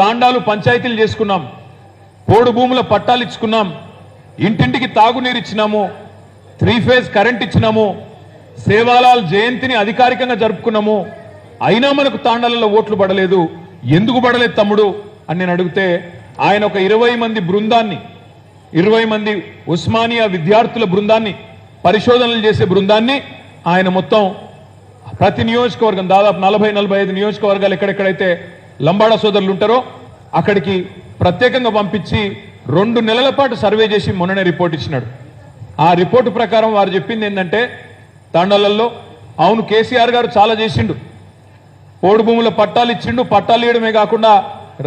తాండాలు పంచాయతీలు చేసుకున్నాం. పోడు భూముల పట్టాలు ఇచ్చుకున్నాం. ఇంటింటికి తాగునీరు ఇచ్చినాము. త్రీ ఫేజ్ కరెంట్ ఇచ్చినాము. సేవాలాల్ జయంతిని అధికారికంగా జరుపుకున్నాము. అయినా మనకు తాండాలలో ఓట్లు పడలేదు. ఎందుకు పడలేదు తమ్ముడు అని నేను అడిగితే ఆయన ఒక ఇరవై మంది బృందాన్ని ఇరవై మంది ఉస్మానియా విద్యార్థుల బృందాన్ని పరిశోధనలు చేసే బృందాన్ని ఆయన మొత్తం ప్రతి నియోజకవర్గం దాదాపు నలభై నలభై ఐదు నియోజకవర్గాలు ఎక్కడెక్కడైతే లంబాడా సోదరులు ఉంటారో అక్కడికి ప్రత్యేకంగా పంపించి రెండు నెలల పాటు సర్వే చేసి మొన్ననే రిపోర్ట్ ఇచ్చినాడు. ఆ రిపోర్టు ప్రకారం వారు చెప్పింది ఏంటంటే తాండాలలో అవును కేసీఆర్ గారు చాలా చేసిండు. పోడు భూముల పట్టాలు ఇచ్చిండు పట్టాలు ఇవ్వడమే కాకుండా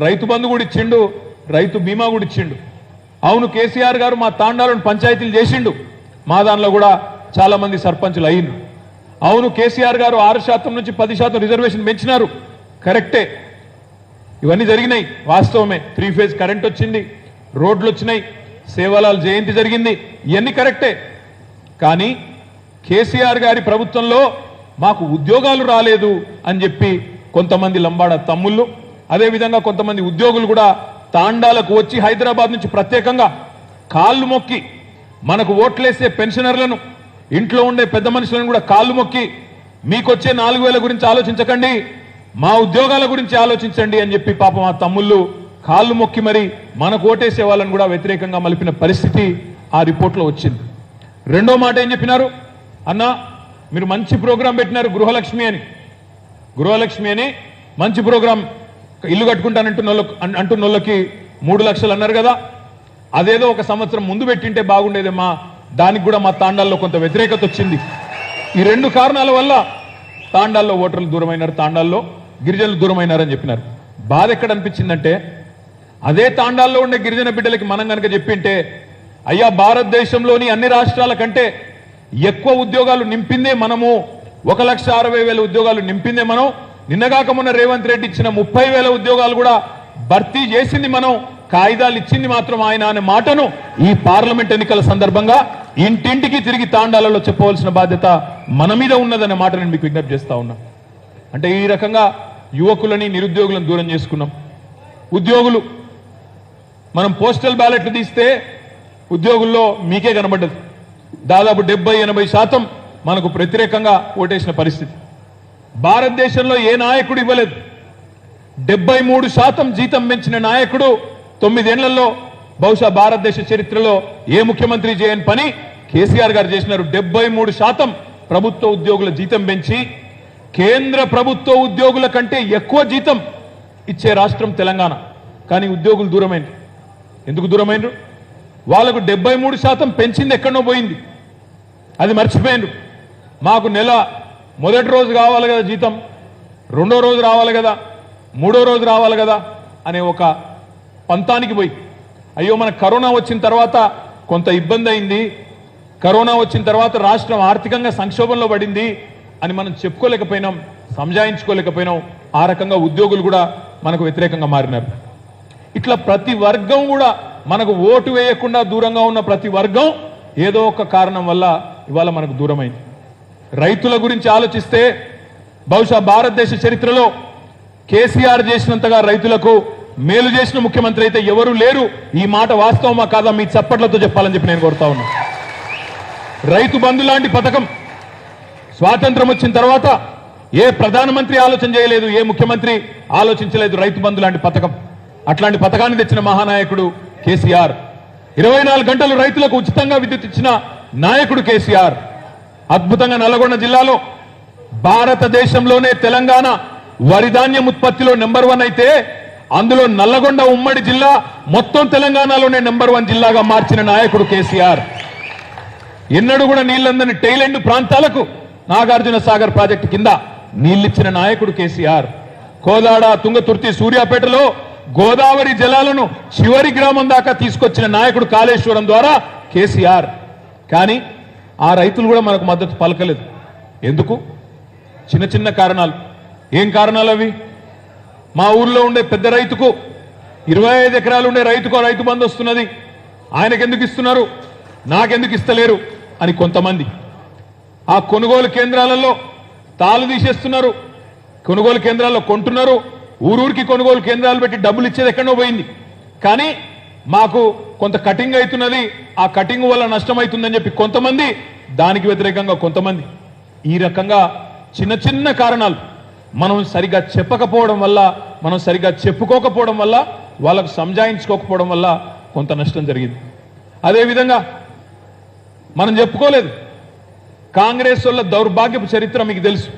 రైతు బంధు కూడా ఇచ్చిండు రైతు బీమా కూడా ఇచ్చిండు. అవును కేసీఆర్ గారు మా తాండాలను పంచాయతీలు చేసిండు. మా దానిలో కూడా చాలా మంది సర్పంచులు అయ్యిండు అవును కేసీఆర్ గారు ఆరు శాతం నుంచి పది శాతం రిజర్వేషన్ పెంచినారు. కరెక్టే. ఇవన్నీ జరిగినాయి. వాస్తవమే. త్రీ ఫేజ్ కరెంట్ వచ్చింది. రోడ్లు వచ్చినాయి. సేవలాల్ జయంతి జరిగింది. ఇవన్నీ కరెక్టే. కానీ కేసీఆర్ గారి ప్రభుత్వంలో మాకు ఉద్యోగాలు రాలేదు అని చెప్పి కొంతమంది లంబాడ తమ్ముళ్ళు అదేవిధంగా కొంతమంది ఉద్యోగులు కూడా తాండాలకు వచ్చి హైదరాబాద్ నుంచి ప్రత్యేకంగా కాళ్ళు మొక్కి మనకు ఓట్లేసే పెన్షనర్లను ఇంట్లో ఉండే పెద్ద మనుషులను కూడా కాళ్ళు మొక్కి మీకొచ్చే నాలుగు వేల గురించి ఆలోచించకండి. మా ఉద్యోగాల గురించి ఆలోచించండి అని చెప్పి పాపం ఆ తమ్ముళ్ళు కాళ్ళు మొక్కి మరి మనకు ఓటేసే వాళ్ళని కూడా వ్యతిరేకంగా మలిపిన పరిస్థితి ఆ రిపోర్ట్లో వచ్చింది. రెండో మాట ఏం చెప్పినారు? అన్నా మీరు మంచి ప్రోగ్రాం పెట్టినారు గృహలక్ష్మి అని. గృహలక్ష్మి అని మంచి ప్రోగ్రాం ఇల్లు కట్టుకుంటానంటున్న అంటున్నోళ్ళకి మూడు లక్షలు అన్నారు కదా. అదేదో ఒక సంవత్సరం ముందు పెట్టింటే బాగుండేదేమా దానికి కూడా మా తాండాల్లో కొంత వ్యతిరేకత వచ్చింది. ఈ రెండు కారణాల వల్ల తాండాల్లో ఓటర్లు దూరమైనారు తాండాల్లో. గిరిజనులు దూరమైనారని చెప్పినారు. బాధ ఎక్కడ అనిపించిందంటే అదే తాండాల్లో ఉండే గిరిజన బిడ్డలకి మనం కనుక చెప్పింటే అయ్యా భారతదేశంలోని అన్ని రాష్ట్రాల కంటే ఎక్కువ ఉద్యోగాలు నింపిందే మనము ఒక లక్ష అరవై వేల ఉద్యోగాలు నింపిందే మనం నిన్నగాక మొన్న రేవంత్ రెడ్డి ఇచ్చిన ముప్పై వేల ఉద్యోగాలు కూడా భర్తీ చేసింది మనం కాయిదాలు ఇచ్చింది మాత్రం ఆయన అనే మాటను ఈ పార్లమెంట్ ఎన్నికల సందర్భంగా ఇంటింటికి తిరిగి తాండాలలో చెప్పవలసిన బాధ్యత మన మీద ఉన్నదనే మాట నేను మీకు విజ్ఞప్తి చేస్తా ఉన్నా. అంటే ఈ రకంగా యువకులని నిరుద్యోగులను దూరం చేసుకున్నాం. ఉద్యోగులు మనం పోస్టల్ బ్యాలెట్లు తీస్తే ఉద్యోగుల్లో మీకే కనబడ్డది. దాదాపు డెబ్బై ఎనభై శాతం మనకు వ్యతిరేకంగా ఓటేసిన పరిస్థితి. భారతదేశంలో ఏ నాయకుడు ఇవ్వలేదు. డెబ్బై మూడు శాతం జీతం పెంచిన నాయకుడు తొమ్మిదేళ్ళలో బహుశా భారతదేశ చరిత్రలో ఏ ముఖ్యమంత్రి చేయని పని కేసీఆర్ గారు చేసినారు. డెబ్బై మూడు శాతం ప్రభుత్వ ఉద్యోగుల జీతం పెంచి కేంద్ర ప్రభుత్వ ఉద్యోగుల కంటే ఎక్కువ జీతం ఇచ్చే రాష్ట్రం తెలంగాణ. కానీ ఉద్యోగులు దూరమైంది ఎందుకు దూరమైనరు వాళ్ళకు డెబ్బై మూడు శాతం పెంచింది ఎక్కడో పోయింది. అది మర్చిపోయినరు మాకు నెల మొదటి రోజు కావాలి కదా జీతం రెండో రోజు రావాలి కదా మూడో రోజు రావాలి కదా అనే ఒక పంతానికి పోయి అయ్యో మన కరోనా వచ్చిన తర్వాత కొంత ఇబ్బంది అయింది కరోనా వచ్చిన తర్వాత రాష్ట్రం ఆర్థికంగా సంక్షోభంలో పడింది అని మనం చెప్పుకోలేకపోయినాం సంజాయించుకోలేకపోయినాం ఆ రకంగా ఉద్యోగులు కూడా మనకు వ్యతిరేకంగా మారినారు. ఇట్లా ప్రతి వర్గం కూడా మనకు ఓటు వేయకుండా దూరంగా ఉన్న ప్రతి వర్గం ఏదో ఒక కారణం వల్ల ఇవాళ మనకు దూరమైంది. రైతుల గురించి ఆలోచిస్తే బహుశా భారతదేశ చరిత్రలో కేసీఆర్ చేసినంతగా రైతులకు మేలు చేసిన ముఖ్యమంత్రి అయితే ఎవరు లేరు. ఈ మాట వాస్తవమా కాదా మీ చప్పట్లతో చెప్పాలని చెప్పి నేను కోరుతా ఉన్నా. రైతు బంధు లాంటి పథకం స్వాతంత్రం వచ్చిన తర్వాత ఏ ప్రధానమంత్రి ఆలోచన చేయలేదు ఏ ముఖ్యమంత్రి ఆలోచించలేదు రైతు బంధు లాంటి పథకం. అట్లాంటి పథకాన్ని తెచ్చిన మహానాయకుడు కేసీఆర్. ఇరవై నాలుగు గంటలు రైతులకు ఉచితంగా విద్యుత్ ఇచ్చిన నాయకుడు కేసీఆర్. అద్భుతంగా నల్లగొండ జిల్లాలో భారతదేశంలోనే తెలంగాణ వరి ధాన్యం ఉత్పత్తిలో నెంబర్ వన్ అయితే అందులో నల్లగొండ ఉమ్మడి జిల్లా మొత్తం తెలంగాణలోనే నెంబర్ వన్ జిల్లాగా మార్చిన నాయకుడు కేసీఆర్. ఎన్నడూ కూడా నీళ్ళందని టైలెండ్ ప్రాంతాలకు నాగార్జున సాగర్ ప్రాజెక్టు కింద నీళ్ళిచ్చిన నాయకుడు కేసీఆర్. కోదాడ తుంగతుర్తి సూర్యాపేటలో గోదావరి జలాలను చివరి గ్రామం దాకా తీసుకొచ్చిన నాయకుడు కాళేశ్వరం ద్వారా కేసీఆర్. కానీ ఆ రైతులు కూడా మనకు మద్దతు పలకలేదు. ఎందుకు? చిన్న చిన్న కారణాలు. ఏం కారణాలు అవి? మా ఊర్లో ఉండే పెద్ద రైతుకు ఇరవై ఐదు ఎకరాలు ఉండే రైతుకు రైతు బంధు వస్తున్నది. ఆయనకెందుకు ఇస్తున్నారు? నాకెందుకు ఇస్తలేరు? అని కొంతమంది. ఆ కొనుగోలు కేంద్రాలలో తాళు తీసేస్తున్నారు. కొనుగోలు కేంద్రాల్లో కొంటున్నారు. ఊరూరికి కొనుగోలు కేంద్రాలు పెట్టి డబ్బులు ఇచ్చేది ఎక్కడో పోయింది. కానీ మాకు కొంత కటింగ్ అవుతున్నది. ఆ కటింగ్ వల్ల నష్టం అవుతుందని చెప్పి కొంతమంది దానికి వ్యతిరేకంగా కొంతమంది. ఈ రకంగా చిన్న చిన్న కారణాలు మనం సరిగా చెప్పకపోవడం వల్ల మనం సరిగా చెప్పుకోకపోవడం వల్ల వాళ్ళకు సంజాయించుకోకపోవడం వల్ల కొంత నష్టం జరిగింది. అదేవిధంగా మనం చెప్పుకోలేదు. కాంగ్రెస్ వల్ల దౌర్భాగ్యపు చరిత్ర మీకు తెలుసు.